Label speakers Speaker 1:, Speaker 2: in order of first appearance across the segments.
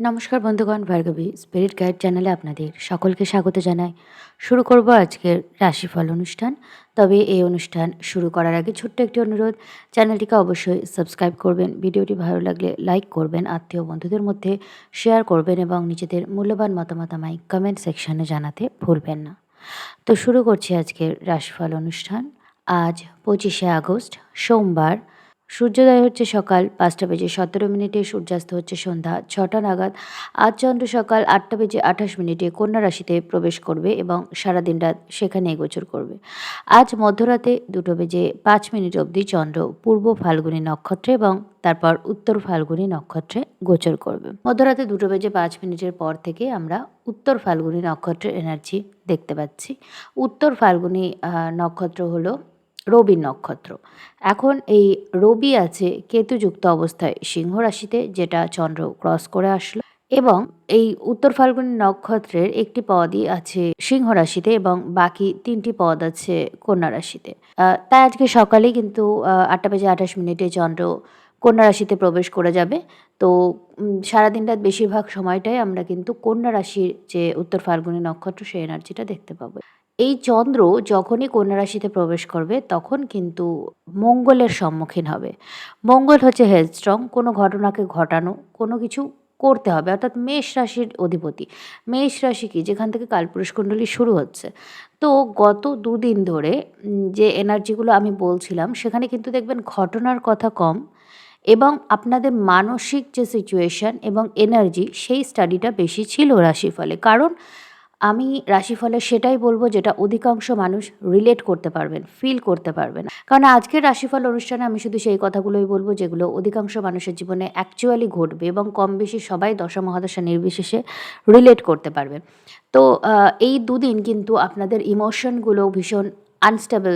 Speaker 1: নমস্কার বন্ধুগণ, Bhargavi spirit guide চ্যানেলে আপনাদের সকলকে স্বাগত জানাই। শুরু করব আজকের রাশিফল অনুষ্ঠান। তবে এই অনুষ্ঠান শুরু করার আগে ছোট্ট একটি অনুরোধ, চ্যানেলটিকে অবশ্যই সাবস্ক্রাইব করবেন। ভিডিওটি ভালো লাগলে লাইক করবেন, আত্মীয় বন্ধুদের মধ্যে শেয়ার করবেন এবং নিজেদের মূল্যবান মতামত আমায় কমেন্ট সেকশানে জানাতে ভুলবেন না। তো শুরু করছি আজকের রাশিফল অনুষ্ঠান। আজ পঁচিশে আগস্ট, সোমবার সূর্যোদয় হচ্ছে সকাল পাঁচটা বেজে সতেরো মিনিটে, সূর্যাস্ত হচ্ছে সন্ধ্যা ছটা নাগাদ। আজ চন্দ্র সকাল আটটা বেজে আঠাশ মিনিটে কন্যা রাশিতে প্রবেশ করবে এবং সারাদিন রাত সেখানে গোচর করবে। আজ মধ্যরাতে দুটো বেজে পাঁচ মিনিট অবধি চন্দ্র পূর্ব ফাল্গুনী নক্ষত্রে এবং তারপর উত্তর ফাল্গুনী নক্ষত্রে গোচর করবে। মধ্যরাতে দুটো বেজে পাঁচ মিনিটের পর থেকে আমরা উত্তর ফাল্গুনী নক্ষত্রের এনার্জি দেখতে পাচ্ছি। উত্তর ফাল্গুনী নক্ষত্র হলো রবি নক্ষত্র। এখন এই রবি আছে কেতুযুক্ত অবস্থায় সিংহ রাশিতে, যেটা চন্দ্র ক্রস করে আসলো। এবং এই উত্তর ফাল্গুনী নক্ষত্রের একটি পদই আছে সিংহ রাশিতে এবং বাকি তিনটি পদ আছে কন্যা রাশিতে। তাই আজকে সকালেই কিন্তু আটটা বেজে আঠাশ মিনিটে চন্দ্র কন্যা রাশিতে প্রবেশ করে যাবে। তো সারাদিন রাত বেশিরভাগ সময়টাই আমরা কিন্তু কন্যা রাশির যে উত্তর ফাল্গুনী নক্ষত্র, সেই এনার্জিটা দেখতে পাবো। এই চন্দ্র যখনই কন্যা রাশিতে প্রবেশ করবে, তখন কিন্তু মঙ্গলের সম্মুখীন হবে। মঙ্গল হচ্ছে হেডস্ট্রং, কোনো ঘটনাকে ঘটানো, কোনো কিছু করতে হবে। অর্থাৎ মেষ রাশির অধিপতি। মেষ রাশি কি? যেখান থেকে কালপুরুষ কুণ্ডলী শুরু হচ্ছে। তো গত দুদিন ধরে যে এনার্জিগুলো আমি বলছিলাম, সেখানে কিন্তু দেখবেন ঘটনার কথা কম এবং আপনাদের মানসিক যে সিচুয়েশান এবং এনার্জি সেই স্টাডিটা বেশি ছিল রাশিফলে। কারণ আমি রাশিফলে সেটাই বলব যেটা অধিকাংশ মানুষ রিলেট করতে পারবেন ফিল করতে পারবেন। কারণ আজকের রাশিফল অনুষ্ঠানে আমি শুধু সেই কথাগুলোই বলব যেগুলো অধিকাংশ মানুষের জীবনে অ্যাকচুয়ালি ঘটবে এবং কম বেশি সবাই দশা মহাদশা নির্বিশেষে রিলেট করতে পারবেন। তো এই দুদিন কিন্তু আপনাদের ইমোশনগুলো ভীষণ আনস্টেবল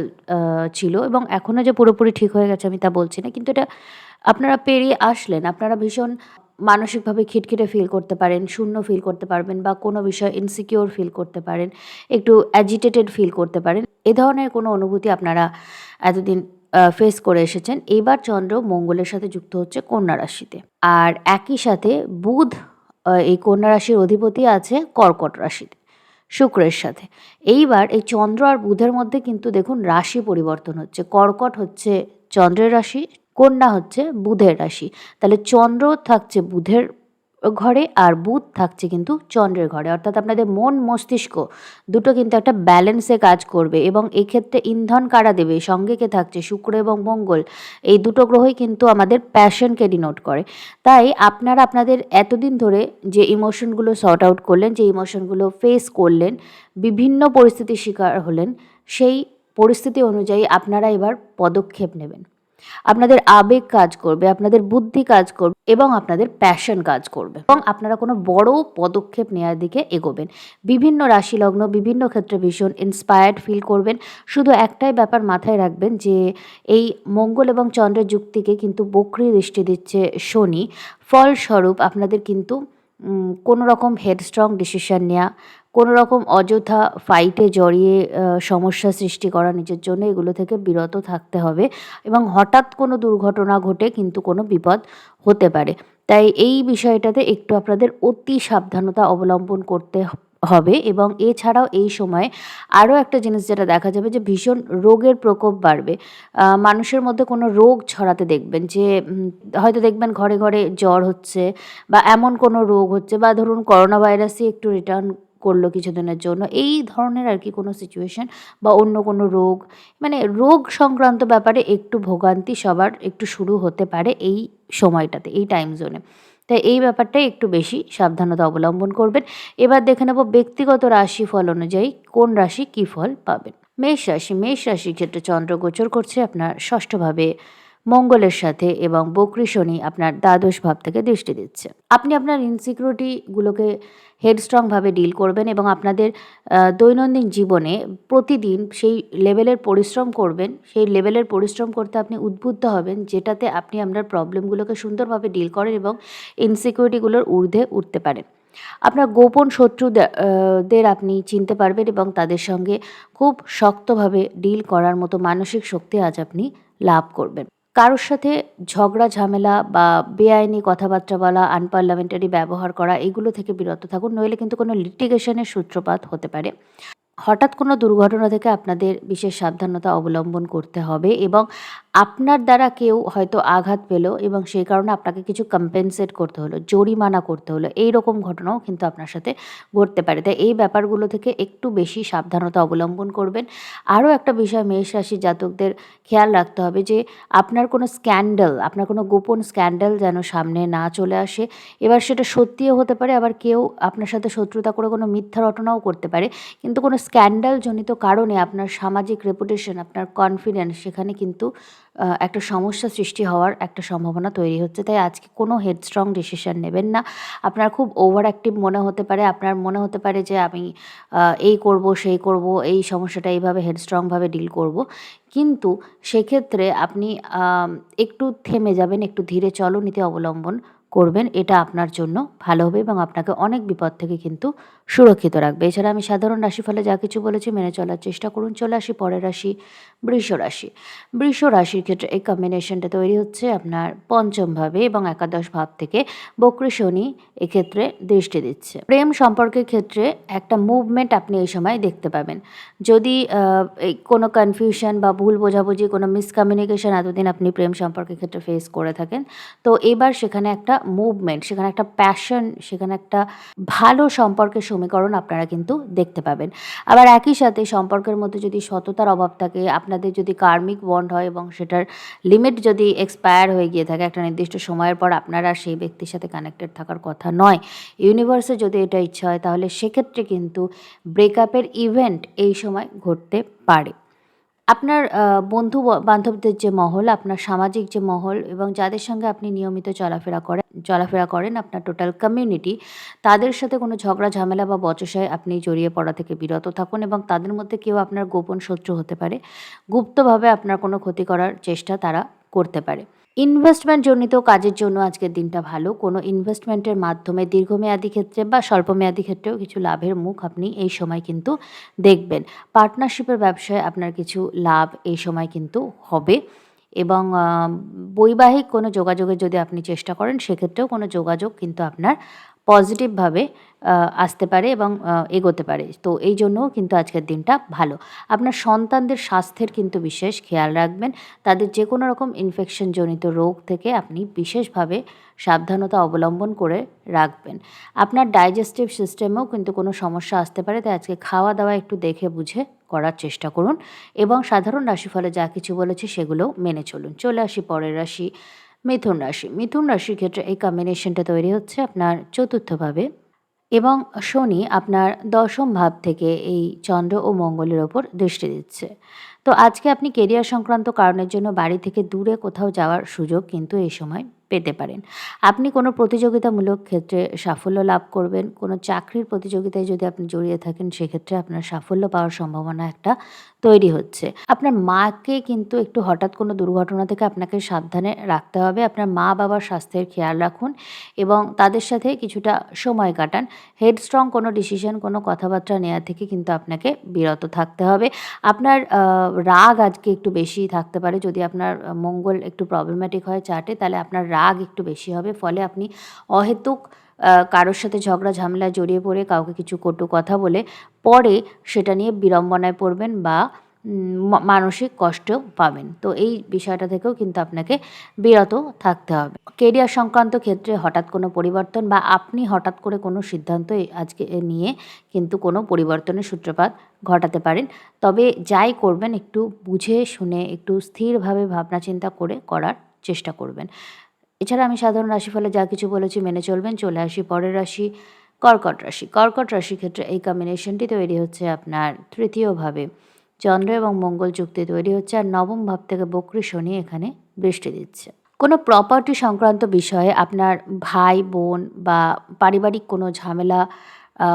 Speaker 1: ছিল এবং এখনও যে পুরোপুরি ঠিক হয়ে গেছে আমি তা বলছি না। কিন্তু এটা আপনারা পেরিয়ে আসলেন, আপনারা ভীষণ মানসিকভাবে খিটখিটে ফিল করতে পারেন, শূন্য ফিল করতে পারবেন বা কোনো বিষয়ে ইনসিকিওর ফিল করতে পারেন, একটু অ্যাজিটেটেড ফিল করতে পারেন, এ ধরনের কোনো অনুভূতি আপনারা এতদিন ফেস করে এসেছেন। এইবার চন্দ্র মঙ্গলের সাথে যুক্ত হচ্ছে কন্যা রাশিতে। আর একই সাথে বুধ এই কন্যা রাশির অধিপতি আছে কর্কট রাশিতে, শুক্রের সাথে। এইবার এই চন্দ্র আর বুধের মধ্যে কিন্তু দেখুন রাশি পরিবর্তন হচ্ছে। কর্কট হচ্ছে চন্দ্রের রাশি কন্যা হচ্ছে বুধের রাশি। তাহলে চন্দ্র থাকছে বুধের ঘরে আর বুধ থাকছে কিন্তু চন্দ্রের ঘরে। অর্থাৎ আপনাদের মন, মস্তিষ্ক দুটো কিন্তু একটা ব্যালেন্সে কাজ করবে এবং এক্ষেত্রে ইন্ধন কারা দেবে? সঙ্গে কে থাকছে? শুক্র এবং মঙ্গল। এই দুটো গ্রহই কিন্তু আমাদের প্যাশনকে ডিনোট করে। তাই আপনারা আপনাদের এতদিন ধরে যে ইমোশনগুলো সর্ট আউট করলেন, যে ইমোশনগুলো ফেস করলেন, বিভিন্ন পরিস্থিতির শিকার হলেন, সেই পরিস্থিতি অনুযায়ী আপনারা এবার পদক্ষেপ নেবেন। আপনাদের আবেগ কাজ করবে, আপনাদের বুদ্ধি কাজ করবে এবং আপনাদের প্যাশন কাজ করবে। এবং আপনারা কোনো বড় পদক্ষেপ নেওয়ার দিকে এগোবেন। বিভিন্ন রাশি লগ্ন বিভিন্ন ক্ষেত্রে ভীষণ ইন্সপায়ার্ড ফিল করবেন। শুধু একটাই ব্যাপার মাথায় রাখবেন যে, এই মঙ্গল এবং চন্দ্রের যুক্তিকে কিন্তু বক্রি দৃষ্টি দিচ্ছে শনি। ফলস্বরূপ আপনাদের কিন্তু কোনো রকম হেডস্ট্রং ডিসিশন নেওয়া কোনো রকম অযথা ফাইটে জড়িয়ে সমস্যা সৃষ্টি করা নিজের জন্য এগুলো থেকে বিরত থাকতে হবে এবং হঠাৎ কোনো দুর্ঘটনা ঘটে কিন্তু কোনো বিপদ হতে পারে। তাই এই বিষয়টাতে একটু আপনাদের অতি সাবধানতা অবলম্বন করতে হবে এবং এছাড়াও এই সময়ে আরও একটা জিনিস যেটা দেখা যাবে যে ভীষণ রোগের প্রকোপ বাড়বে। মানুষের মধ্যে কোনো রোগ ছড়াতে দেখবেন যে হয়তো দেখবেন ঘরে ঘরে জ্বর হচ্ছে বা এমন কোনো রোগ হচ্ছে বা ধরুন করোনা ভাইরাসই একটু রিটার্ন করল কিছুদিনের জন্য। এই ধরনের আর কি কোনো সিচুয়েশন বা অন্য কোনো রোগ মানে রোগ সংক্রান্ত ব্যাপারে একটু ভোগান্তি সবার একটু শুরু হতে পারে এই সময়টাতে, এই টাইম জোনে তাই এই ব্যাপারটাই একটু বেশি সাবধানতা অবলম্বন করবেন। এবার দেখে নেব ব্যক্তিগত রাশি ফল অনুযায়ী কোন রাশি কী ফল পাবেন। মেষ রাশি, মেষ রাশির ক্ষেত্রে চন্দ্র গোচর করছে আপনার ষষ্ঠভাবে। মঙ্গলের সাথে এবং বকরি শনি আপনার দ্বাদশ ভাব থেকে দৃষ্টি দিচ্ছে। আপনি আপনার ইনসিকিউরিটিগুলোকে হেডস্ট্রংভাবে ডিল করবেন এবং আপনাদের দৈনন্দিন জীবনে প্রতিদিন সেই লেভেলের পরিশ্রম করবেন। সেই লেভেলের পরিশ্রম করতে আপনি উদ্বুদ্ধ হবেন, যেটাতে আপনি আপনার প্রবলেমগুলোকে সুন্দরভাবে ডিল করেন এবং ইনসিকিউরিটিগুলোর ঊর্ধ্বে উঠতে পারেন। আপনার গোপন শত্রুদের আপনি চিনতে পারবেন এবং তাদের সঙ্গে খুব শক্তভাবে ডিল করার মতো মানসিক শক্তি আজ আপনি লাভ করবেন। কারোর সাথে ঝগড়া, ঝামেলা বা বেআইনি কথাবার্তা বলা আনপার্লামেন্টারি ব্যবহার করা, এগুলো থেকে বিরত থাকুন। নইলে কিন্তু কোনো লিটিগেশনের সূত্রপাত হতে পারে। হঠাৎ কোনো দুর্ঘটনা থেকে আপনাদের বিশেষ সাবধানতা অবলম্বন করতে হবে এবং আপনার দ্বারা কেউ হয়তো আঘাত পেল এবং সেই কারণে আপনাকে কিছু কম্পেনসেট করতে হলো, জরিমানা করতে হলো এই রকম ঘটনাও কিন্তু আপনার সাথে ঘটতে পারে। তাই এই ব্যাপারগুলো থেকে একটু বেশি সাবধানতা অবলম্বন করবেন। আরও একটা বিষয় মেষ রাশি জাতকদের খেয়াল রাখতে হবে যে আপনার কোনো স্ক্যান্ডাল আপনার কোনো গোপন স্ক্যান্ডাল যেন সামনে না চলে আসে। এবার সেটা সত্যিও হতে পারে, আবার কেউ আপনার সাথে শত্রুতা করে কোনো মিথ্যা রটনাও করতে পারে। কিন্তু কোনো স্ক্যান্ডালজনিত কারণে আপনার সামাজিক রেপুটেশন আপনার কনফিডেন্স সেখানে কিন্তু একটা সমস্যা সৃষ্টি হওয়ার একটা সম্ভাবনা তৈরি হচ্ছে। তাই আজকে কোনো হেডস্ট্রং ডিসিশন নেবেন না। আপনার খুব ওভার অ্যাক্টিভ মনে হতে পারে। আপনার মনে হতে পারে যে আমি এই করব, সেই করব, এই সমস্যাটা এইভাবে হেডস্ট্রংভাবে ডিল করব। কিন্তু সেক্ষেত্রে আপনি একটু থেমে যাবেন, একটু ধীরে চলনীতি অবলম্বন করবেন, এটা আপনার জন্য ভালো হবে এবং আপনাকে অনেক বিপদ থেকে কিন্তু সুরক্ষিত রাখবে। এছাড়া আমি সাধারণ রাশিফলে যা কিছু বলেছি মেনে চলার চেষ্টা করুন। চলে আসি পরের রাশি। বৃষ রাশি বৃষ রাশির ক্ষেত্রে এই কম্বিনেশনটা তৈরি হচ্ছে আপনার পঞ্চমভাবে এবং একাদশ ভাব থেকে বক্রী শনি এক্ষেত্রে দৃষ্টি দিচ্ছে। প্রেম সম্পর্কের ক্ষেত্রে একটা মুভমেন্ট আপনি এই সময় দেখতে পাবেন। যদি এই কোনো কনফিউশন বা ভুল বোঝাবুঝি, কোনো মিসকমিউনিকেশন এতদিন আপনি প্রেম সম্পর্কের ক্ষেত্রে ফেস করে থাকেন, তো এবার সেখানে একটা মুভমেন্ট সেখানে একটা প্যাশন সেখানে একটা ভালো সম্পর্কের সমীকরণ আপনারা কিন্তু দেখতে পাবেন। আবার একই সাথে সম্পর্কের মধ্যে যদি সততার অভাব থাকে আপনাদের যদি কার্মিক বন্ড হয় এবং সেটার লিমিট যদি এক্সপায়ার হয়ে গিয়ে থাকে একটা নির্দিষ্ট সময়ের পর, আপনারা সেই ব্যক্তির সাথে কানেক্টেড থাকার কথা নয়। ইউনিভার্সে যদি এটা ইচ্ছা হয়, তাহলে সেক্ষেত্রে কিন্তু ব্রেকআপের ইভেন্ট এই সময় ঘটতে পারে। আপনার বন্ধু বান্ধবদের যে মহল, আপনার সামাজিক যে মহল এবং যাদের সঙ্গে আপনি নিয়মিত চলাফেরা করেন চলাফেরা করেন আপনার টোটাল কমিউনিটি তাদের সাথে কোনো ঝগড়া, ঝামেলা বা বচসায় আপনি জড়িয়ে পড়া থেকে বিরত থাকুন এবং তাদের মধ্যে কেউ আপনার গোপন শত্রু হতে পারে। গুপ্তভাবে আপনার কোনো ক্ষতি করার চেষ্টা তারা করতে পারে। ইনভেস্টমেন্ট জনিত কাজের জন্য আজকের দিনটা ভালো। কোনো ইনভেস্টমেন্টের মাধ্যমে দীর্ঘমেয়াদী ক্ষেত্রে বা স্বল্পমেয়াদী ক্ষেত্রেও কিছু লাভের মুখ আপনি এই সময় কিন্তু দেখবেন। পার্টনারশিপের ব্যবসায় আপনার কিছু লাভ এই সময় কিন্তু হবে এবং বৈবাহিক কোনো যোগাযোগের যদি আপনি চেষ্টা করেন, সেক্ষেত্রেও কোনো যোগাযোগ কিন্তু আপনার পজিটিভভাবে আসতে পারে এবং এগোতে পারে। তো এই জন্যও কিন্তু আজকের দিনটা ভালো। আপনার সন্তানদের স্বাস্থ্যের কিন্তু বিশেষ খেয়াল রাখবেন। তাদের যে কোনো রকম ইনফেকশনজনিত রোগ থেকে আপনি বিশেষভাবে সাবধানতা অবলম্বন করে রাখবেন। আপনার ডাইজেস্টিভ সিস্টেমেও কিন্তু কোনো সমস্যা আসতে পারে, তাই আজকে খাওয়া দাওয়া একটু দেখে বুঝে করার চেষ্টা করুন এবং সাধারণ রাশিফলে যা কিছু বলেছে সেগুলো মেনে চলুন। চলে আসি পরের রাশি, মিথুন রাশি। মিথুন রাশির ক্ষেত্রে এই কম্বিনেশনটা তৈরি হচ্ছে। আপনার চতুর্থভাবে এবং শনি আপনার দশম ভাব থেকে এই চন্দ্র ও মঙ্গলের ওপর দৃষ্টি দিচ্ছে। তো আজকে আপনি কেরিয়ার সংক্রান্ত কারণের জন্য বাড়ি থেকে দূরে কোথাও যাওয়ার সুযোগ কিন্তু এই সময় পেতে পারেন। আপনি কোনো প্রতিযোগিতামূলক ক্ষেত্রে সাফল্য লাভ করবেন, কোনো চাকরির প্রতিযোগিতায় যদি আপনি জড়িয়ে থাকেন, সেক্ষেত্রে আপনার সাফল্য পাওয়ার সম্ভাবনা একটা তৈরি হচ্ছে। আপনার মাকে কিন্তু একটু হঠাৎ কোনো দুর্ঘটনা থেকে আপনাকে সাবধানে রাখতে হবে। আপনার মা বাবার স্বাস্থ্যের খেয়াল রাখুন এবং তাদের সাথে কিছুটা সময় কাটান। হেডস্ট্রং কোনো ডিসিশন, কোনো কথাবার্তা নেওয়া থেকে কিন্তু আপনাকে বিরত থাকতে হবে। আপনার রাগ আজকে একটু বেশি থাকতে পারে। যদি আপনার মঙ্গল একটু প্রবলেম্যাটিক হয় চার্টে তাহলে আপনার রাগ একটু বেশি হবে, ফলে আপনি অহেতুক কারোর সাথে ঝগড়া, ঝামেলা জড়িয়ে পড়ে কাউকে কিছু কটু কথা বলে পরে সেটা নিয়ে বিড়ম্বনায় পড়বেন বা মানসিক কষ্ট পাবেন। তো এই বিষয়টা থেকেও কিন্তু আপনাকে বিরত থাকতে হবে। কেরিয়ার সংক্রান্ত ক্ষেত্রে হঠাৎ কোনো পরিবর্তন বা আপনি হঠাৎ করে কোনো সিদ্ধান্ত আজকে নিয়ে কিন্তু কোনো পরিবর্তনের সূত্রপাত ঘটাতে পারেন। তবে যাই করবেন একটু বুঝে, শুনে, একটু স্থিরভাবে ভাবনা চিন্তা করে করার চেষ্টা করবেন। এছাড়া আমি সাধারণ রাশিফলে যা কিছু বলেছি মেনে চলবেন, চলে আসি পরের রাশি, কর্কট রাশি। কর্কট রাশির ক্ষেত্রে এই কম্বিনেশনটি তৈরি হচ্ছে আপনার তৃতীয়ভাবে। চন্দ্র এবং মঙ্গল যুক্তি তৈরি হচ্ছে আর নবম ভাব থেকে বক্রী শনি এখানে বৃষ্টি দিচ্ছে। কোনো প্রপার্টি সংক্রান্ত বিষয়ে আপনার ভাই, বোন বা পারিবারিক কোনো ঝামেলা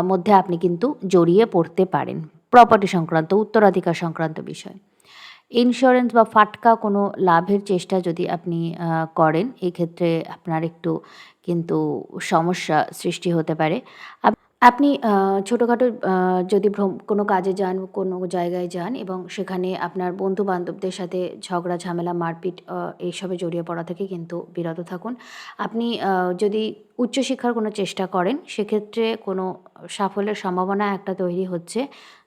Speaker 1: মধ্যে আপনি কিন্তু জড়িয়ে পড়তে পারেন। প্রপার্টি সংক্রান্ত, উত্তরাধিকার সংক্রান্ত বিষয়। ইন্স্যুরেন্স বা ফাটকা কোনো লাভের চেষ্টা যদি আপনি করেন, এক্ষেত্রে আপনার একটু কিন্তু সমস্যা সৃষ্টি হতে পারে। আপনি ছোটখাটো যদি ভ্রম কোনো কাজে যান, কোনো জায়গায় যান এবং সেখানে আপনার বন্ধু-বান্ধবদের সাথে ঝগড়া, ঝামেলা, মারপিট এইসবে জড়িয়ে পড়া থেকে কিন্তু বিরত থাকুন। আপনি যদি উচ্চশিক্ষার কোনো চেষ্টা করেন, সেক্ষেত্রে কোনো সাফল্যের সম্ভাবনা একটা তৈরি হচ্ছে।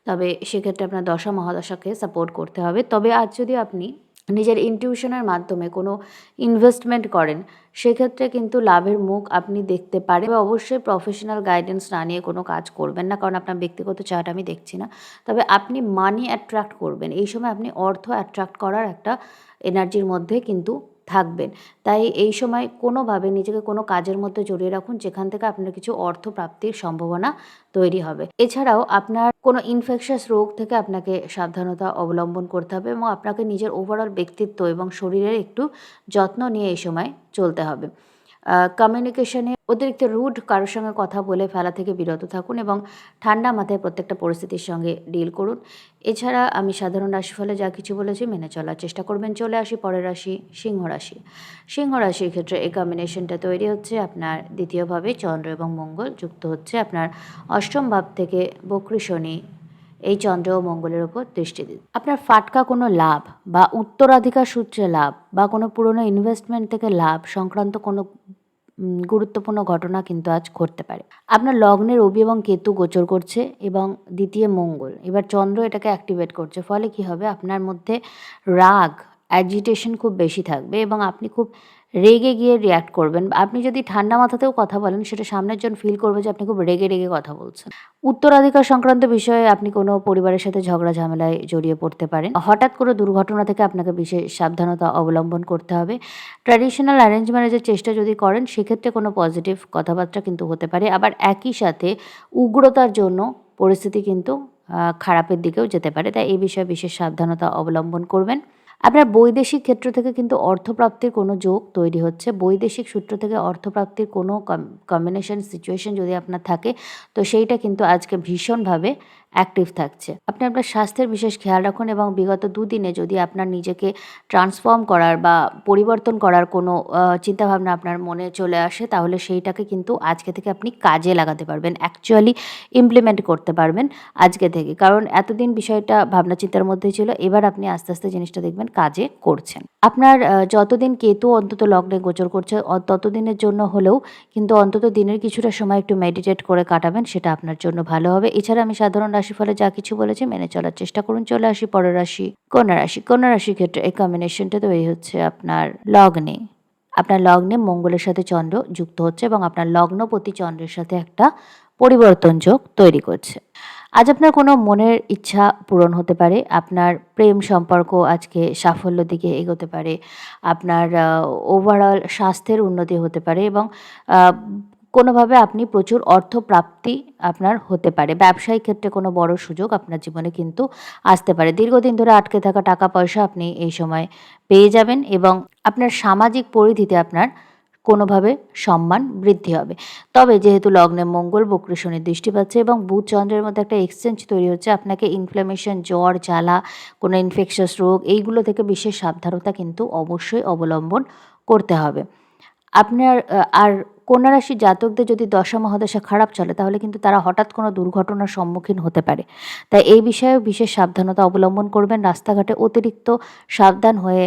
Speaker 1: তবে সেক্ষেত্রে আপনার দশা মহাদশাকে সাপোর্ট করতে হবে। তবে আজ যদি আপনি নিজের ইনটিউশনের মাধ্যমে কোনো ইনভেস্টমেন্ট করেন, সেক্ষেত্রে কিন্তু লাভের মুখ আপনি দেখতে পারেন। বা অবশ্যই প্রফেশনাল গাইডেন্স না নিয়ে কোনো কাজ করবেন না। কারণ আপনার ব্যক্তিগত চার্ট আমি দেখছি না। তবে আপনি মানি অ্যাট্রাক্ট করবেন। এই সময় আপনি অর্থ অ্যাট্রাক্ট করার একটা এনার্জির মধ্যে কিন্তু থাকবেন। তাই এই সময় কোনোভাবে নিজেকে কোনো কাজের মধ্যে জড়িয়ে রাখুন, যেখান থেকে আপনার কিছু অর্থ প্রাপ্তির সম্ভাবনা তৈরি হবে। এছাড়াও আপনার কোনো ইনফেকশাস রোগ থেকে আপনাকে সাবধানতা অবলম্বন করতে হবে এবং আপনাকে নিজের ওভারঅল ব্যক্তিত্ব এবং শরীরের একটু যত্ন নিয়ে এই সময় চলতে হবে। কমিউনিকেশনে অতিরিক্ত রুড কারোর সঙ্গে কথা বলে ফেলা থেকে বিরত থাকুন এবং ঠান্ডা মাথায় প্রত্যেকটা পরিস্থিতির সঙ্গে ডিল করুন। এছাড়া আমি সাধারণ রাশিফলে যা কিছু বলেছি মেনে চলার চেষ্টা করবেন। চলে আসি পরের রাশি, সিংহ রাশি। সিংহ রাশির ক্ষেত্রে এই কম্বিনেশনটা তৈরি হচ্ছে আপনার দ্বিতীয়ভাবে চন্দ্র এবং মঙ্গল, যুক্ত হচ্ছে আপনার অষ্টম ভাব থেকে বক্রী শনি এই চন্দ্র ও মঙ্গলের ওপর দৃষ্টি দিন। আপনার ফাটকা কোনো লাভ বা উত্তরাধিকার সূত্রে লাভ বা কোনো পুরনো ইনভেস্টমেন্ট থেকে লাভ সংক্রান্ত কোনো গুরুত্বপূর্ণ ঘটনা কিন্তু আজ ঘটতে পারে। আপনার লগ্নের রবি এবং কেতু গোচর করছে এবং দ্বিতীয় মঙ্গল। এবার চন্দ্র এটাকে অ্যাক্টিভেট করছে। ফলে কী হবে আপনার মধ্যে রাগ, অ্যাজিটেশন খুব বেশি থাকবে এবং আপনি খুব রেগে গিয়ে রিঅ্যাক্ট করবেন। আপনি যদি ঠান্ডা মাথাতেও কথা বলেন সেটা সামনের জন ফিল করবে যে আপনি খুব রেগে, রেগে কথা বলছেন। উত্তরাধিকার সংক্রান্ত বিষয়ে আপনি কোনো পরিবারের সাথে ঝগড়া ঝামেলায় জড়িয়ে পড়তে পারেন। হঠাৎ কোনো দুর্ঘটনা থেকে আপনাকে বিশেষ সাবধানতা অবলম্বন করতে হবে। ট্র্যাডিশনাল অ্যারেঞ্জ ম্যারেজের চেষ্টা যদি করেন সেক্ষেত্রে কোনো পজিটিভ কথাবার্তা কিন্তু হতে পারে। আবার একই সাথে উগ্রতার জন্য পরিস্থিতি কিন্তু খারাপের দিকেও যেতে পারে। তাই এই বিষয়ে বিশেষ সাবধানতা অবলম্বন করবেন। আপনার বৈদেশিক ক্ষেত্র থেকে কিন্তু অর্থপ্রাপ্তির কোনো যোগ তৈরি হচ্ছে। বৈদেশিক সূত্র থেকে অর্থপ্রাপ্তির কোনো কম কম্বিনেশন সিচুয়েশন যদি আপনার থাকে, তো সেইটা কিন্তু আজকে ভীষণভাবে অ্যাক্টিভ থাকছে। আপনি আপনার স্বাস্থ্যের বিশেষ খেয়াল রাখুন এবং বিগত দুদিনে যদি আপনার নিজেকে ট্রান্সফর্ম করার বা পরিবর্তন করার কোনো চিন্তাভাবনা আপনার মনে চলে আসে তাহলে সেইটাকে কিন্তু আজকে থেকে আপনি কাজে লাগাতে পারবেন। অ্যাকচুয়ালি ইমপ্লিমেন্ট করতে পারবেন আজকে থেকে। কারণ এতদিন বিষয়টা ভাবনা চিন্তার মধ্যেই ছিল। এবার আপনি আস্তে, আস্তে জিনিসটা দেখবেন কাজে করছেন। আপনার যতদিন কেতু অন্তত লগ্নে গোচর করছে ততদিনের জন্য হলেও কিন্তু অন্তত দিনের কিছুটা সময় একটু মেডিটেট করে কাটাবেন সেটা আপনার জন্য ভালো হবে। এছাড়া আমি সাধারণ রাশিফলে যা কিছু বলেছি মেনে চলার চেষ্টা করুন। চলে আসি পরের রাশি, কন্যা রাশি। কন্যা রাশির ক্ষেত্রে এই কম্বিনেশনটা তৈরি হচ্ছে আপনার লগ্নে। আপনার লগ্নে মঙ্গলের সাথে চন্দ্র যুক্ত হচ্ছে এবং আপনার লগ্নপতি চন্দ্রের সাথে একটা পরিবর্তন যোগ তৈরি করছে। আজ আপনার কোনো মনের ইচ্ছা পূরণ হতে পারে। আপনার প্রেম সম্পর্ক আজকে সাফল্যের দিকে এগোতে পারে। আপনার ওভারঅল স্বাস্থ্যের উন্নতি হতে পারে এবং কোনোভাবে আপনি প্রচুর অর্থ প্রাপ্তি আপনার হতে পারে। ব্যবসায়িক ক্ষেত্রে কোনো বড় সুযোগ আপনার জীবনে কিন্তু আসতে পারে। দীর্ঘদিন ধরে আটকে থাকা টাকা পয়সা আপনি এই সময় পেয়ে যাবেন এবং আপনার সামাজিক পরিধিতে আপনার কোনোভাবে সম্মান বৃদ্ধি হবে। তবে যেহেতু লগ্নে মঙ্গল বক্রী দৃষ্টি পাচ্ছে এবং বুধ চন্দ্রের মধ্যে একটা এক্সচেঞ্জ তৈরি হচ্ছে আপনাকে ইনফ্ল্যামেশন, জ্বর, জ্বালা, কোনো ইনফেকশাস রোগ এইগুলো থেকে বিশেষ সাবধানতা কিন্তু অবশ্যই অবলম্বন করতে হবে। আপনার আর কন্যা রাশির জাতকদের যদি দশা মহাদশা খারাপ চলে, তাহলে কিন্তু তারা হঠাৎ কোনো দুর্ঘটনার সম্মুখীন হতে পারে। তাই এই বিষয়েও বিশেষ সাবধানতা অবলম্বন করবেন। রাস্তাঘাটে অতিরিক্ত সাবধান হয়ে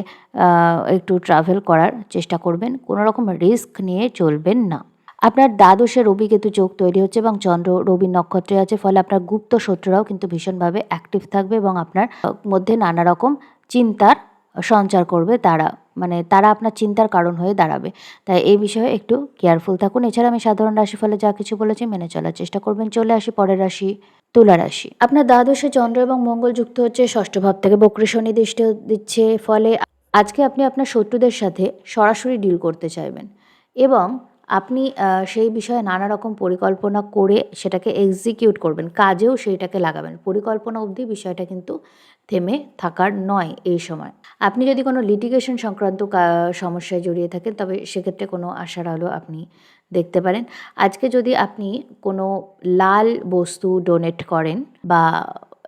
Speaker 1: একটু ট্রাভেল করার চেষ্টা করবেন। কোনো রকম রিস্ক নিয়ে চলবেন না। আপনার দ্বাদশে রবি কেতু যোগ তৈরি হচ্ছে এবং চন্দ্র, রবি নক্ষত্রে আছে, ফলে আপনার গুপ্ত শত্রুরাও কিন্তু ভীষণভাবে অ্যাক্টিভ থাকবে এবং আপনার মধ্যে নানা রকম চিন্তার সঞ্চার করবে তারা। মানে তারা আপনার চিন্তার কারণ হয়ে দাঁড়াবে। তাই এই বিষয়ে একটু কেয়ারফুল থাকুন। এছাড়া আমি সাধারণ রাশিফলে যা কিছু বলেছি মেনে চলার চেষ্টা করবেন। চলে আসি পরের রাশি, তুলা রাশি। আপনার দ্বাদশে চন্দ্র এবং মঙ্গল যুক্ত হচ্ছে, ষষ্ঠ ভাব থেকে বক্রী শনি দৃষ্টি দিচ্ছে, ফলে আজকে আপনি আপনার শত্রুদের সাথে সরাসরি ডিল করতে চাইবেন এবং আপনি সেই বিষয়ে নানা রকম পরিকল্পনা করে সেটাকে এক্সিকিউট করবেন। কাজেও সেইটাকে লাগাবেন। পরিকল্পনা অবধি বিষয়টা কিন্তু থেমে থাকার নয় এই সময়। আপনি যদি কোনো লিটিগেশন সংক্রান্ত সমস্যায় জড়িয়ে থাকেন, তবে সেক্ষেত্রে কোনো আশার আলো আপনি দেখতে পারেন। আজকে যদি আপনি কোনো লাল বস্তু ডোনেট করেন বা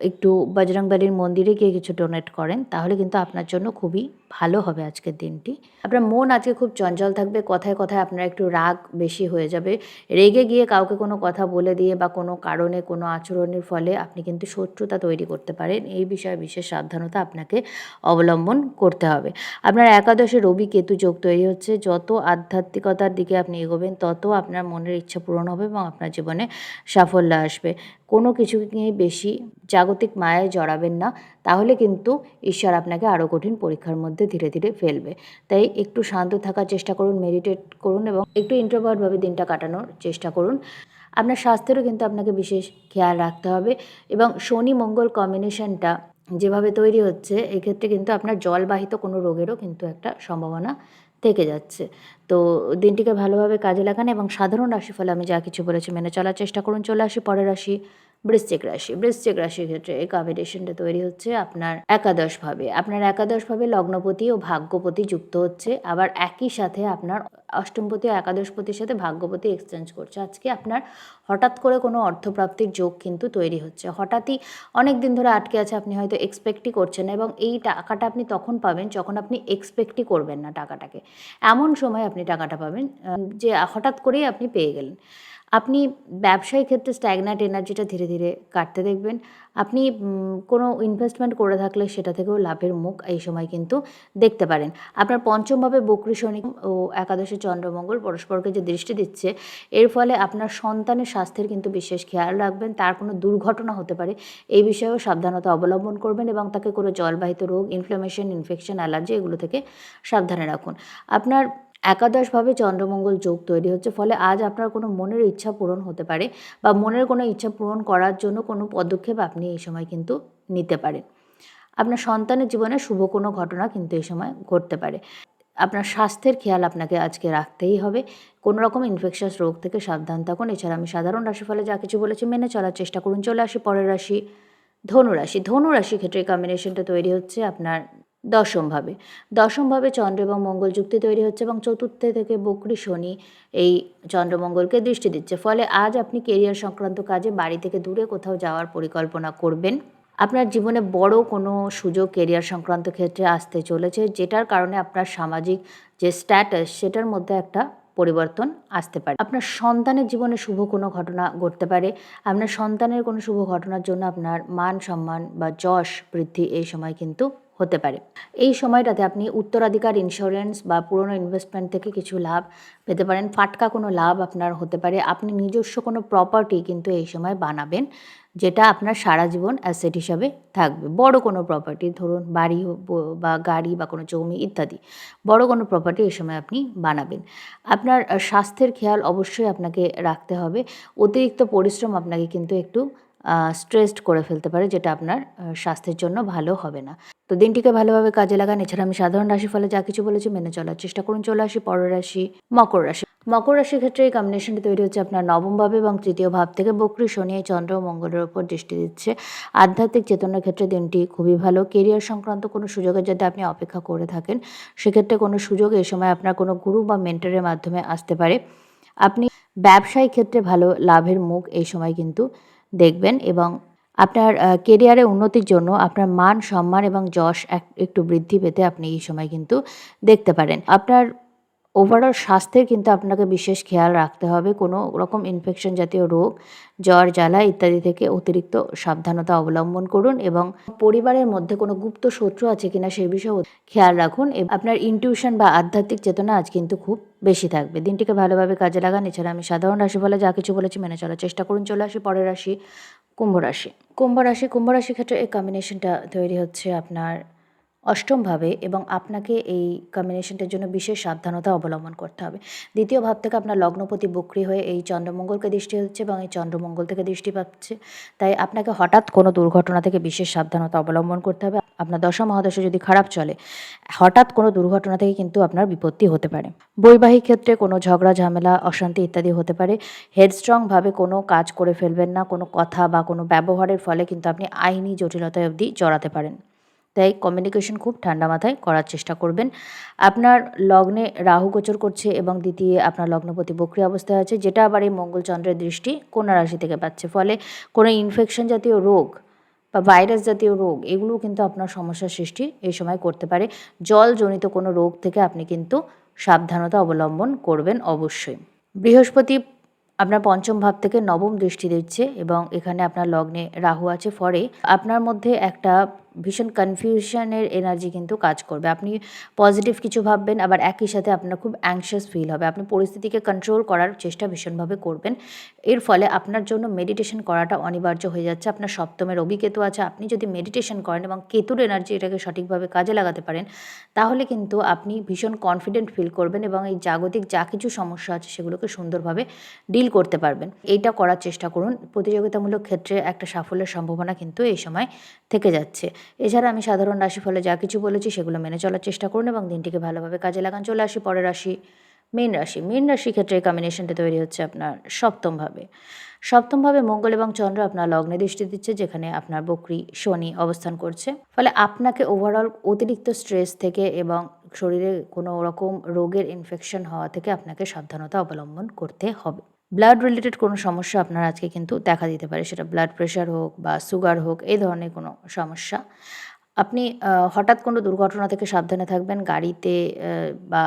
Speaker 1: একটু বজরংবলির মন্দিরে গিয়ে কিছু ডোনেট করেন, তাহলে কিন্তু আপনার জন্য খুবই ভালো হবে আজকের দিনটি। আপনার মন আজকে খুব চঞ্চল থাকবে, কথায় কথায় আপনার একটু রাগ বেশি হয়ে যাবে। রেগে গিয়ে কাউকে কোনো কথা বলে দিয়ে বা কোনো কারণে, কোনো আচরণের ফলে আপনি কিন্তু শত্রুতা তৈরি করতে পারেন। এই বিষয়ে বিশেষ সাবধানতা আপনাকে অবলম্বন করতে হবে। আপনার একাদশে রবি কেতু যোগ তৈরি হচ্ছে। যত আধ্যাত্মিকতার দিকে আপনি এগোবেন, তত আপনার মনের ইচ্ছা পূরণ হবে এবং আপনার জীবনে সাফল্য আসবে। কোনো কিছু নিয়ে বেশি জাগতিক মায়ায় জড়াবেন না, তাহলে কিন্তু ঈশ্বর আপনাকে আরও কঠিন পরীক্ষার মধ্যে ধীরে ধীরে ফেলবে। তাই একটু শান্ত থাকার চেষ্টা করুন মেডিটেট করুন এবং একটু ইন্ট্রোভার্টভাবে দিনটা কাটানোর চেষ্টা করুন। আপনার স্বাস্থ্যেরও কিন্তু আপনাকে বিশেষ খেয়াল রাখতে হবে এবং শনি মঙ্গল কম্বিনেশনটা যেভাবে তৈরি হচ্ছে, এক্ষেত্রে কিন্তু আপনার জলবাহিত কোনো রোগেরও কিন্তু একটা সম্ভাবনা থেকে যাচ্ছে। তো দিনটিকে ভালোভাবে কাজে লাগান এবং সাধারণ রাশিফল আমি যা কিছু বলেছি মেনে চলার চেষ্টা করুন। চলে আসি পরের রাশি। বৃশ্চিক রাশি। বৃশ্চিক রাশির ক্ষেত্রে এই কম্বিনেশনটা তৈরি হচ্ছে আপনার একাদশভাবে। আপনার একাদশভাবে লগ্নপতি ও ভাগ্যপতি যুক্ত হচ্ছে। আবার একই সাথে আপনার অষ্টমপতি ও একাদশপতির সাথে ভাগ্যপতি এক্সচেঞ্জ করছে। আজকে আপনার হঠাৎ করে কোনো অর্থপ্রাপ্তির যোগ কিন্তু তৈরি হচ্ছে। হঠাৎই অনেক দিন ধরে আটকে আছে, আপনি হয়তো এক্সপেক্টই করছেন এবং এই টাকাটা আপনি তখন পাবেন যখন আপনি এক্সপেক্টই করবেন না টাকাটাকে। এমন সময় আপনি টাকাটা পাবেন যে হঠাৎ করেই আপনি পেয়ে গেলেন। আপনি ব্যবসায়িক ক্ষেত্রে স্ট্যাগন্যাট এনার্জিটা ধীরে ধীরে কাটতে দেখবেন। আপনি কোনো ইনভেস্টমেন্ট করে থাকলে সেটা থেকেও লাভের মুখ এই সময় কিন্তু দেখতে পারেন। আপনার পঞ্চমভাবে বকরি শনি ও একাদশে চন্দ্রমঙ্গল পরস্পরকে যে দৃষ্টি দিচ্ছে, এর ফলে আপনার সন্তানের স্বাস্থ্যের কিন্তু বিশেষ খেয়াল রাখবেন। তার কোনো দুর্ঘটনা হতে পারে, এই বিষয়েও সাবধানতা অবলম্বন করবেন এবং তাকে কোনো জলবাহিত রোগ ইনফ্লামেশন ইনফেকশন অ্যালার্জি এগুলো থেকে সাবধানে রাখুন। আপনার একাদশভাবে চন্দ্রমঙ্গল যোগ তৈরি হচ্ছে, ফলে আজ আপনার কোনো মনের ইচ্ছা পূরণ হতে পারে বা মনের কোনো ইচ্ছা পূরণ করার জন্য কোনো পদক্ষেপ আপনি এই সময় কিন্তু নিতে পারেন। আপনার সন্তানের জীবনে শুভ কোনো ঘটনা কিন্তু এই সময় ঘটতে পারে। আপনার স্বাস্থ্যের খেয়াল আপনাকে আজকে রাখতেই হবে। কোনো রকম ইনফেকশাস রোগ থেকে সাবধান থাকুন। এছাড়া আমি সাধারণ রাশিফলে যা কিছু বলেছি, মেনে চলার চেষ্টা করুন। চলে আসি পরের রাশি ধনুরাশি ধনুরাশি ক্ষেত্রে কম্বিনেশনটা তৈরি হচ্ছে। আপনার দশমভাবে দশমভাবে চন্দ্র এবং মঙ্গল যুক্তি তৈরি হচ্ছে এবং চতুর্থে থেকে বকরি শনি এই চন্দ্রমঙ্গলকে দৃষ্টি দিচ্ছে। ফলে আজ আপনি কেরিয়ার সংক্রান্ত কাজে বাড়ি থেকে দূরে কোথাও যাওয়ার পরিকল্পনা করবেন। আপনার জীবনে বড় কোনো সুযোগ কেরিয়ার সংক্রান্ত ক্ষেত্রে আসতে চলেছে, যেটার কারণে আপনার সামাজিক যে স্ট্যাটাস সেটার মধ্যে একটা পরিবর্তন আসতে পারে। আপনার সন্তানের জীবনে শুভ কোনো ঘটনা ঘটতে পারে। আপনার সন্তানের কোনো শুভ ঘটনার জন্য আপনার মান সম্মান বা যশ বৃদ্ধি এই সময় কিন্তু হতে পারে। এই সময়টাতে আপনি উত্তরাধিকার ইন্স্যুরেন্স বা পুরনো ইনভেস্টমেন্ট থেকে কিছু লাভ পেতে পারেন। ফাটকা কোনো লাভ আপনার হতে পারে। আপনি নিজস্ব কোনো প্রপার্টি কিন্তু এই সময় বানাবেন, যেটা আপনার সারা জীবন অ্যাসেট হিসাবে থাকবে। বড় কোনো প্রপার্টি ধরুন বাড়ি বা গাড়ি বা কোনো জমি ইত্যাদি, বড় কোনো প্রপার্টি এই সময় আপনি বানাবেন। আপনার স্বাস্থ্যের খেয়াল অবশ্যই আপনাকে রাখতে হবে। অতিরিক্ত পরিশ্রম আপনাকে কিন্তু একটু স্ট্রেসড করে ফেলতে পারে, যেটা আপনার স্বাস্থ্যের জন্য ভালো হবে না। তো দিনটিকে ভালোভাবে কাজে লাগান। এছাড়া আমি সাধারণ রাশিফলে যা কিছু বলেছি মেনে চলার চেষ্টা করুন। চলে আসি পরের রাশি, মকর রাশি। মকর রাশির ক্ষেত্রে এই কম্বিনেশনটি তৈরি হচ্ছে আপনার নবম ভাবে এবং তৃতীয় ভাব থেকে। বকরি, শনি, চন্দ্র, মঙ্গলের ওপর দৃষ্টি দিচ্ছে। আধ্যাত্মিক চেতনার ক্ষেত্রে দিনটি খুবই ভালো। কেরিয়ার সংক্রান্ত কোনো সুযোগের যাতে আপনি অপেক্ষা করে থাকেন? সেক্ষেত্রে কোনো সুযোগ এই সময় আপনার কোনো গুরু বা মেন্টরের মাধ্যমে আসতে পারে। আপনি ব্যবসায়িক ক্ষেত্রে ভালো লাভের মুখ এই সময় কিন্তু দেখবেন এবং আপনার কেরিয়ারে উন্নতির জন্য আপনার মান, সম্মান এবং যশ এক- একটু বৃদ্ধি পেতে আপনি এই সময় কিন্তু দেখতে পারেন। আপনার ওভারঅল স্বাস্থ্যের কিন্তু আপনাকে বিশেষ খেয়াল রাখতে হবে। কোনো রকম ইনফেকশন জাতীয় রোগ, জ্বর, জ্বালা ইত্যাদি থেকে অতিরিক্ত সাবধানতা অবলম্বন করুন এবং পরিবারের মধ্যে কোনো গুপ্ত শত্রু আছে কিনা সেই বিষয়েও খেয়াল রাখুন। আপনার ইনটিউশন বা আধ্যাত্মিক চেতনা আজ কিন্তু খুব বেশি থাকবে। দিনটিকে ভালোভাবে কাজে লাগান। এছাড়া আমি সাধারণ রাশি বলে যা কিছু বলেছি মেনে চলার চেষ্টা করুন। চলে আসি পরের রাশি, কুম্ভ রাশি। কুম্ভ রাশি, কুম্ভ রাশির ক্ষেত্রে এই কম্বিনেশনটা তৈরি হচ্ছে আপনার অষ্টমভাবে এবং আপনাকে এই কম্বিনেশনটার জন্য বিশেষ সাবধানতা অবলম্বন করতে হবে। দ্বিতীয় ভাব থেকে আপনার লগ্নপতি বক্রি হয়ে এই চন্দ্রমঙ্গলকে দৃষ্টি হচ্ছে এবং এই চন্দ্রমঙ্গল থেকে দৃষ্টি পাচ্ছে। তাই আপনাকে হঠাৎ কোনো দুর্ঘটনা থেকে বিশেষ সাবধানতা অবলম্বন করতে হবে। আপনার দশা মহাদশা যদি খারাপ চলে, হঠাৎ কোনো দুর্ঘটনা থেকে কিন্তু আপনার বিপত্তি হতে পারে। বৈবাহিক ক্ষেত্রে কোনো ঝগড়া, ঝামেলা, অশান্তি ইত্যাদি হতে পারে। হেডস্ট্রংভাবে কোনো কাজ করে ফেলবেন না, কোনো কথা বা কোনো ব্যবহারের ফলে কিন্তু আপনি আইনি জটিলতায় অবধি জড়াতে পারেন। তাই কমিউনিকেশন খুব ঠান্ডা মাথায় করার চেষ্টা করবেন। আপনার লগ্নে রাহু গোচর করছে এবং দ্বিতীয় আপনার লগ্নপতি বক্রি অবস্থায় আছে, যেটা আবার এই মঙ্গলচন্দ্রের দৃষ্টি কন্যা রাশি থেকে পাচ্ছে। ফলে কোনো ইনফেকশন জাতীয় রোগ বা ভাইরাস জাতীয় রোগ, এগুলোও কিন্তু আপনার সমস্যার সৃষ্টি এই সময় করতে পারে। জলজনিত কোনো রোগ থেকে আপনি কিন্তু সাবধানতা অবলম্বন করবেন অবশ্যই। বৃহস্পতি আপনার পঞ্চম ভাব থেকে নবম দৃষ্টি দিচ্ছে এবং এখানে আপনার লগ্নে রাহু আছে। ফলে আপনার মধ্যে একটা ভীষণ কনফিউশনের এনার্জি কিন্তু কাজ করবে। আপনি পজিটিভ কিছু ভাববেন, আবার একই সাথে আপনার খুব অ্যাংশিয়াস ফিল হবে। আপনি পরিস্থিতিকে কন্ট্রোল করার চেষ্টা ভীষণভাবে করবেন। এর ফলে আপনার জন্য মেডিটেশন করাটা অনিবার্য হয়ে যাচ্ছে। আপনার সপ্তমের অভিকেতু আছে, আপনি যদি মেডিটেশন করেন এবং কেতুর এনার্জি এটাকে সঠিকভাবে কাজে লাগাতে পারেন, তাহলে কিন্তু আপনি ভীষণ কনফিডেন্ট ফিল করবেন এবং এই জাগতিক যা কিছু সমস্যা আছে সেগুলোকে সুন্দরভাবে ডিল করতে পারবেন। এইটা করার চেষ্টা করুন। প্রতিযোগিতামূলক ক্ষেত্রে একটা সাফল্যের সম্ভাবনা কিন্তু এই সময় থেকে যাচ্ছে। এছাড়া আমি সাধারণ রাশিফলে যা কিছু বলেছি সেগুলো মেনে চলার চেষ্টা করুন এবং দিনটিকে ভালোভাবে কাজে লাগান। চলে আসি পরের রাশি, মীন রাশি। মীন রাশির ক্ষেত্রে এই কম্বিনেশনটা তৈরি হচ্ছে আপনার সপ্তমভাবে। সপ্তমভাবে মঙ্গল এবং চন্দ্র আপনার লগ্নে দৃষ্টি দিচ্ছে, যেখানে আপনার বকরি শনি অবস্থান করছে। ফলে আপনাকে ওভারঅল অতিরিক্ত স্ট্রেস থেকে এবং শরীরে কোনো রকম রোগের ইনফেকশন হওয়া থেকে আপনাকে সাবধানতা অবলম্বন করতে হবে। ব্লাড রিলেটেড কোনো সমস্যা আপনার আজকে কিন্তু দেখা দিতে পারে। সেটা ব্লাড প্রেশার হোক বা সুগার হোক, এই ধরনের কোনো সমস্যা। আপনি হঠাৎ কোনো দুর্ঘটনা থেকে সাবধানে থাকবেন। গাড়িতে বা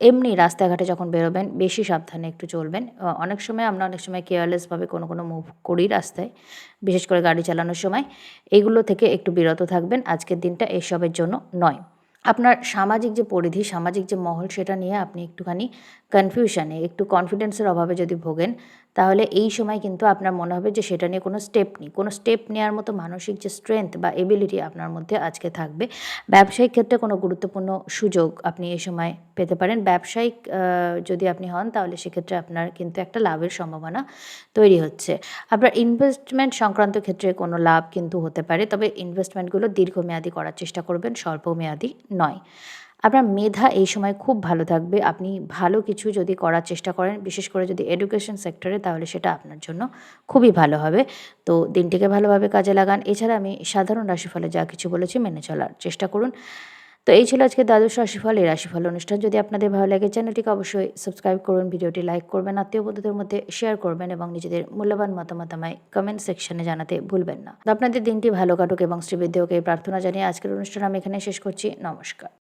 Speaker 1: এমনি রাস্তাঘাটে যখন বেরোবেন, বেশি সাবধানে একটু চলবেন। অনেক সময় আমরা অনেক সময় কেয়ারলেসভাবে কোনো কোনো মুভ করি রাস্তায়, বিশেষ করে গাড়ি চালানোর সময়। এগুলো থেকে একটু বিরত থাকবেন। আজকের দিনটা এসবের জন্য নয়। আপনার সামাজিক যে পরিধি, সামাজিক যে মহল, সেটা নিয়ে আপনি একটুখানি কনফিউশনে একটু কনফিডেন্সের অভাবে যদি ভোগেন তাহলে এই সময় কিন্তু আপনার মনে হবে যে সেটা নিয়ে কোনো স্টেপ নেই। কোনো স্টেপ নেওয়ার মতো মানসিক যে স্ট্রেংথ বা এবিলিটি আপনার মধ্যে আজকে থাকবে, ব্যবসায়িক ক্ষেত্রে কোনো গুরুত্বপূর্ণ সুযোগ আপনি এই সময় পেতে পারেন। ব্যবসায়িক যদি আপনি হন তাহলে সেক্ষেত্রে আপনার কিন্তু একটা লাভের সম্ভাবনা তৈরি হচ্ছে। আপনার ইনভেস্টমেন্ট সংক্রান্ত ক্ষেত্রে কোনো লাভ কিন্তু হতে পারে, তবে ইনভেস্টমেন্টগুলো দীর্ঘমেয়াদী করার চেষ্টা করবেন, স্বল্পমেয়াদী নয়। আপনার মেধা এই সময় খুব ভালো থাকবে। আপনি ভালো কিছু যদি করার চেষ্টা করেন, বিশেষ করে যদি এডুকেশন সেক্টরে তাহলে সেটা আপনার জন্য খুবই ভালো হবে। তো দিনটিকে ভালোভাবে কাজে লাগান। এছাড়া আমি সাধারণ রাশিফলে যা কিছু বলেছি, মেনে চলার চেষ্টা করুন। তো এই ছিল আজকে দ্বাদশ রাশিফল। এই রাশিফল অনুষ্ঠান যদি আপনাদের ভালো লাগে, চ্যানেলটিকে অবশ্যই সাবস্ক্রাইব করুন, ভিডিওটি লাইক করবেন আত্মীয় বন্ধুদের মধ্যে শেয়ার করবেন এবং নিজেদের মূল্যবান মতামত আমায় কমেন্ট সেকশনে জানাতে ভুলবেন না। আপনাদের দিনটি ভালো কাটুক এবং শ্রীবৃদ্ধি হোক এই প্রার্থনা জানিয়ে আজকের অনুষ্ঠান আমি এখানে শেষ করছি। নমস্কার।